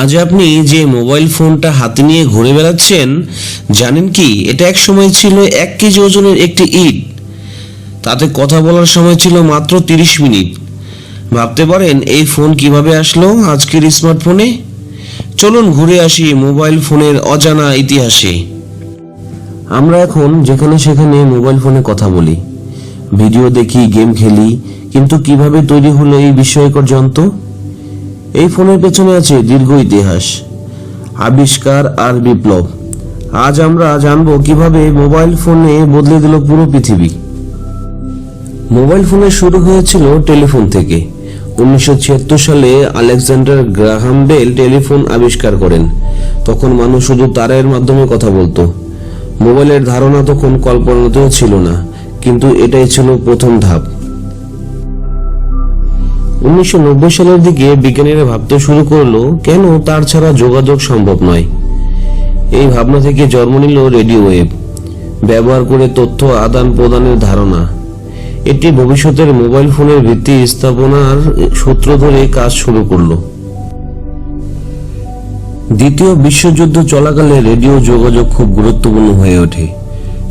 আজ আপনি যে মোবাইল ফোনটা হাতে নিয়ে ঘুরে বেড়াচ্ছেন, জানেন কি, এটা এক সময় ছিল এক কেজি ওজনের একটি ইট। তাতে কথা বলার সময় ছিল মাত্র তিরিশ মিনিট। ভাবতে পারেন, এই ফোন কীভাবে আসলো আজকের স্মার্টফোনে? চলুন ঘুরে আসি মোবাইল ফোনের অজানা ইতিহাসে। আমরা এখন যেখানে সেখানে মোবাইল ফোনে কথা বলি। ভিডিও দেখি, গেম খেলি, কিন্তু কীভাবে তৈরি হলো এই বিস্ময়কর যন্ত্র? এই ফোনের পেছনে আছে দীর্ঘ ইতিহাস, আবিষ্কার আর বিপ্লব। আজ আমরা জানব কীভাবে মোবাইল ফোনে বদলে দিল পুরো পৃথিবী। মোবাইল ফোনের শুরু হয়েছিল টেলিফোন থেকে। উনিশশো ছিয়াত্তর সালে আলেকজান্ডার গ্রাহাম বেল টেলিফোন আবিষ্কার করেন। তখন মানুষ শুধু তারের মাধ্যমে কথা বলতো। মোবাইলের ধারণা তখন কল্পনাতেও ছিল না, কিন্তু এটাই ছিল প্রথম ধাপ। উনিশশো সালের দিকে বিজ্ঞানীরা ভাবতে শুরু করল, কেন তার ছাড়া যোগাযোগ সম্ভব নয়? এই ভাবনা থেকে জন্ম নিল রেডিও ওয়েভ ব্যবহার করে তথ্য আদান প্রদানের ধারণা। এটি ভবিষ্যতের মোবাইল ফোনের ভিত্তি স্থাপনার সূত্র ধরে কাজ শুরু করল। দ্বিতীয় বিশ্বযুদ্ধ চলাকালে রেডিও যোগাযোগ খুব গুরুত্বপূর্ণ হয়ে ওঠে।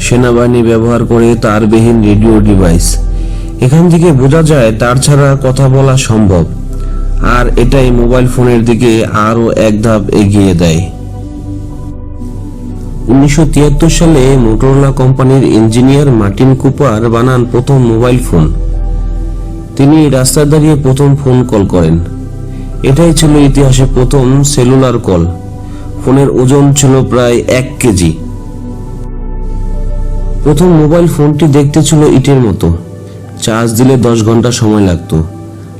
সেনাবাহিনী ব্যবহার করে তারবিহীন রেডিও ডিভাইস। এখান থেকে বোঝা যায় তার ছাড়া কথা বলা সম্ভব। আর এটাই মোবাইল ফোনের দিকে আরও এক ধাপ এগিয়ে দেয়। উনিশশো তিয়াত্তর সালে মোটরোলা কোম্পানির ইঞ্জিনিয়ার মার্টিন কুপার বানান প্রথম মোবাইল ফোন। তিনি রাস্তায় দাঁড়িয়ে প্রথম ফোন কল করেন। এটাই ছিল ইতিহাসে প্রথম সেলুলার কল। ফোনের ওজন ছিল প্রায় এক কেজি। প্রথম মোবাইল ফোনটি দেখতে ছিল ইটের মতো। চার্জ দিলে দশ ঘণ্টা সময় লাগতো।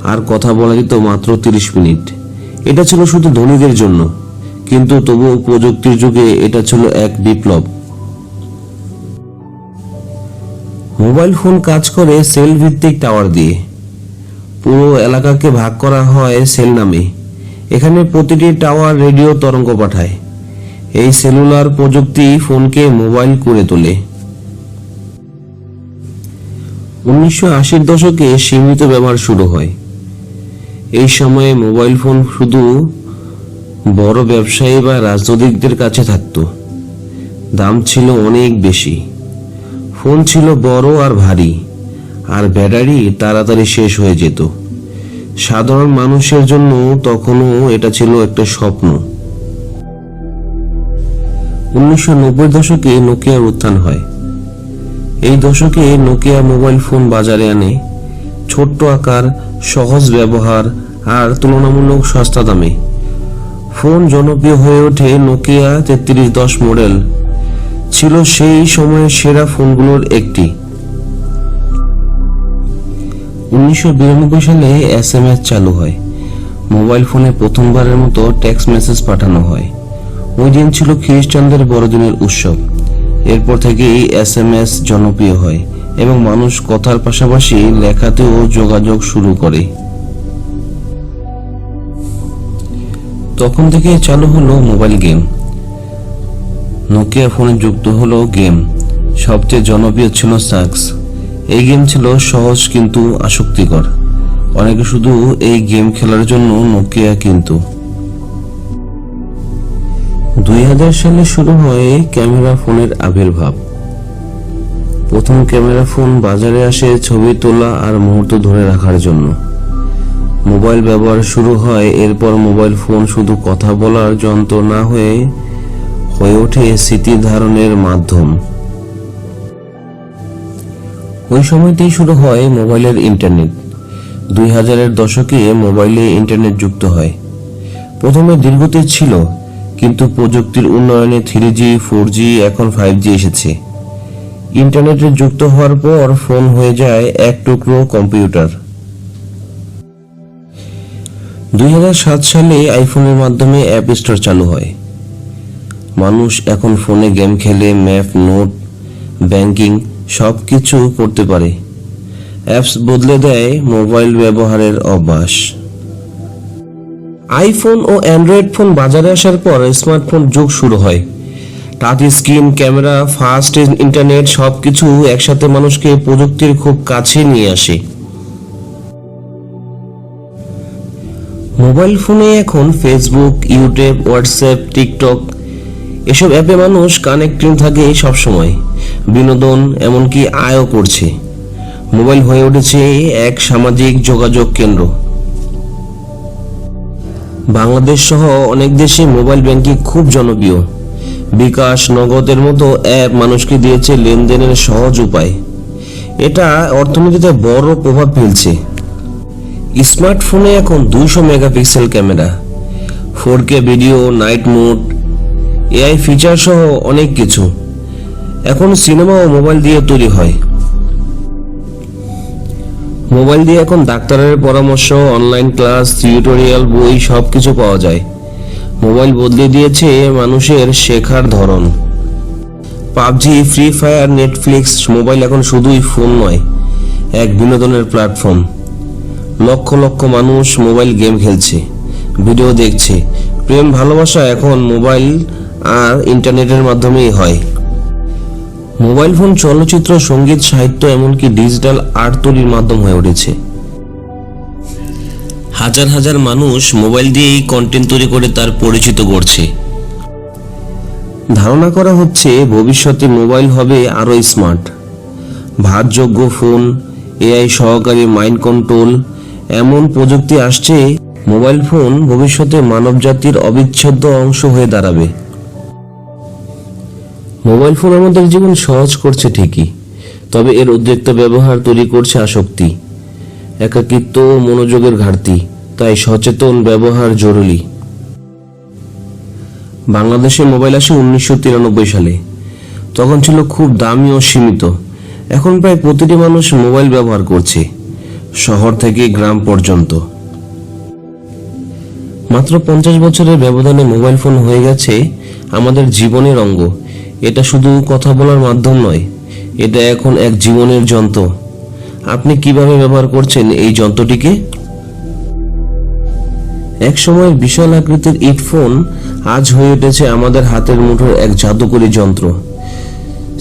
আর কথা বলা যেত মাত্র তিরিশ মিনিট। এটা ছিল শুধু ধনীদের জন্য। কিন্তু তবুও প্রযুক্তির যুগে এটা ছিল এক বিপ্লব। মোবাইল ফোন কাজ করে সেল ভিত্তিক টাওয়ার দিয়ে। পুরো এলাকাকে ভাগ করা হয় সেল নামে। এখানে প্রতিটি টাওয়ার রেডিও তরঙ্গ পাঠায়। এই সেলুলার প্রযুক্তি ফোনকে মোবাইল করে তোলে। উনিশশো আশির দশকে সীমিত ব্যবহার শুরু হয়। এই সময়ে মোবাইল ফোন শুধু বড় ব্যবসায়ী বা রাজনৈতিকদের কাছে থাকতো। দাম ছিল অনেক বেশি। ফোন ছিল বড় আর ভারী, আর ব্যাটারি তাড়াতাড়ি শেষ হয়ে যেত। সাধারণ মানুষের জন্য তখনও এটা ছিল একটা স্বপ্ন। উনিশশো নব্বই দশকে নোকিয়ার উত্থান হয়। এই দশকে নোকিয়া মোবাইল ফোন বাজারে আনে। ছোট্ট আকার, সহজ ব্যবহার আর তুলনামূলক সস্তা দামে। ফোন জনপ্রিয় হয়ে ওঠে নোকিয়া তেত্রিশ দশ মডেল ছিল সেই সময়ের সেরা ফোনগুলোর একটি। উনিশশো বিরানব্বই সালে এস এম এস চালু হয়। মোবাইল ফোনে প্রথমবারের মতো টেক্সট মেসেজ পাঠানো হয়। ওই দিন ছিল খ্রিস্টানদের বড়দিনের উৎসব। এরপর থেকেই এস এম এস জনপ্রিয় হয় এবং মানুষ কথার পাশাপাশি লেখাতেও যোগাযোগ শুরু করে। তখন থেকে চালু হলো মোবাইল গেম। নোকিয়া ফোনে যুক্ত হলো গেম। সবচেয়ে জনপ্রিয় ছিল সাক্স এই গেম ছিল সহজ কিন্তু আসক্তিকর। অনেকে শুধু এই গেম খেলার জন্য নোকিয়া কিন্তু। দুই হাজার সালে শুরু হয় ক্যামেরা ফোনের আবির্ভাব। প্রথম ক্যামেরা ফোন বাজারে আসে ছবি তোলা আর মুহূর্ত ধরে রাখার জন্য। মোবাইল ব্যবহার শুরু হয়, এরপর মোবাইল ফোন শুধু কথা বলার যন্ত্র না হয়ে হয়ে ওঠে স্মৃতি ধারণের মাধ্যম। ওই সময়তেই শুরু হয় মোবাইলের ইন্টারনেট। দুই হাজারের দশকে মোবাইলে ইন্টারনেট যুক্ত হয়। প্রথমে দীর্ঘতির ছিল কিন্তু প্রযুক্তির উন্নয়নে থ্রি জি ফোর জি এখন ফাইভ জি এসেছে। ইন্টারনেটে যুক্ত হওয়ার পর ফোন হয়ে যায় এক টুকরো কম্পিউটার। দুই হাজার সাত সালে আইফোনের মাধ্যমে অ্যাপ স্টোর চালু হয়। মানুষ এখন ফোনে গেম খেলে, ম্যাপ, নোট, ব্যাংকিং সব কিছু করতে পারে। অ্যাপস বদলে দেয় মোবাইল ব্যবহারের অভ্যাস। আইফোন ও অ্যান্ড্রয়েড ফোন বাজারে আসার পর স্মার্টফোন যুগ শুরু হয়। Touch screen, camera, fast internet সব কিছু একসাথে মানুষকে প্রযুক্তির খুব কাছে নিয়ে আসে। মোবাইল ফোনে এখন ফেসবুক, ইউটিউব, হোয়াটসঅ্যাপ, টিকটক এসব অ্যাপে মানুষ কানেক্টিং থাকে সবসময়। বিনোদন, এমনকি আয়ও করছে। মোবাইল হয়ে উঠেছে এক সামাজিক যোগাযোগ কেন্দ্র। বাংলাদেশ সহ অনেক দেশে মোবাইল ব্যাংকিং খুব জনপ্রিয়। বিকাশ, নগদের মতো অ্যাপ মানুষকে দিয়েছে লেনদেনের সহজ উপায়। এটা অর্থনীতিতে বড় প্রভাব ফেলছে। স্মার্টফোনে এখন দুশো megapixel camera, four K video, night mode AI feature সহ অনেক কিছু। এখন সিনেমাও মোবাইল দিয়ে তৈরি হয়। মোবাইল দিয়ে এখন ডাক্তারের পরামর্শ অনলাইন ক্লাস টিউটোরিয়াল বই সব কিছু পাওয়া যায়। মোবাইল বদলে দিয়েছে মানুষের শেখার ধরন। PUBG free fire Netflix mobile এখন শুধুই ফোন নয়, এক বিনোদনের প্ল্যাটফর্ম লক্ষ লক্ষ মানুষ মোবাইল গেম খেলছে ভিডিও দেখছে। প্রেম ভালোবাসা এখন মোবাইল আর ইন্টারনেটের মাধ্যমেই হয়। মোবাইল ফোন, চলচ্চিত্র, সংগীত, সাহিত্য, এমনকি ডিজিটাল আর্ট তৈরির মাধ্যম হয়ে উঠেছে। হাজার হাজার মানুষ মোবাইল দিয়েই কন্টেন্ট তৈরি করে তার পরিচিত করছে ধারণা করা হচ্ছে ভবিষ্যতে মোবাইল হবে আরও স্মার্ট। ভাতযোগ্য ফোন, এআই সহকারী মাইন্ড কন্ট্রোল, এমন প্রযুক্তি আসছে, মোবাইল ফোন ভবিষ্যতে মানবজাতির অবিচ্ছেদ্য অংশ হয়ে দাঁড়াবে। মোবাইল ফোন আমাদের জীবন সহজ করছে ঠিকই, তবে এর অতিরিক্ত ব্যবহার তৈরি করছে আসক্তি, একাকিত্ব ও মনোযোগের ঘাটতি, তাই সচেতন ব্যবহার জরুরি। বাংলাদেশে মোবাইল আসে উনিশশো তিরানব্বই সালে, তখন ছিল খুব দামি ও সীমিত, এখন প্রায় প্রতিটি মানুষ মোবাইল ব্যবহার করছে, শহর থেকে গ্রাম পর্যন্ত। মাত্র পঞ্চাশ বছরের ব্যবধানে মোবাইল ফোন হয়ে গেছে আমাদের জীবনের অঙ্গ। এটা শুধু কথা বলার মাধ্যম নয়, এটা এখন এক জীবনের যন্ত্র। আপনি কীভাবে ব্যবহার করছেন এই যন্ত্রটিকে? এক সময় বিশাল আকৃতির ইট ফোন আজ হয়ে উঠেছে আমাদের হাতের মুঠোর এক জাদুকরী যন্ত্র।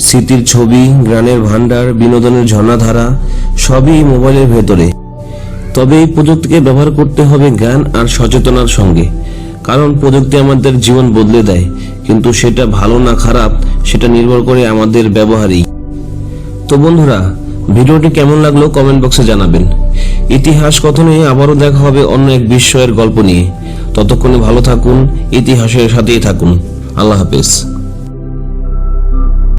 স্মৃতির ছবি গানের ভান্ডার বিনোদনের ঝর্ণাধারা, সবই মোবাইলের ভেতরে। তবে এই প্রযুক্তিকে ব্যবহার করতে হবে জ্ঞান আর সচেতনার সঙ্গে, কারণ প্রযুক্তি আমাদের জীবন বদলে দেয়। কিন্তু সেটা ভালো না খারাপ, সেটা নির্ভর করে আমাদের ব্যবহারেই। তো বন্ধুরা, ভিডিওটি কেমন লাগল কমেন্ট বক্সে জানাবেন। ইতিহাস কথনে আবারও দেখা হবে অন্য এক বিস্ময়ের গল্প নিয়ে। ততক্ষণে ভালো থাকুন, ইতিহাসের সাথেই থাকুন। আল্লাহ হাফেজ।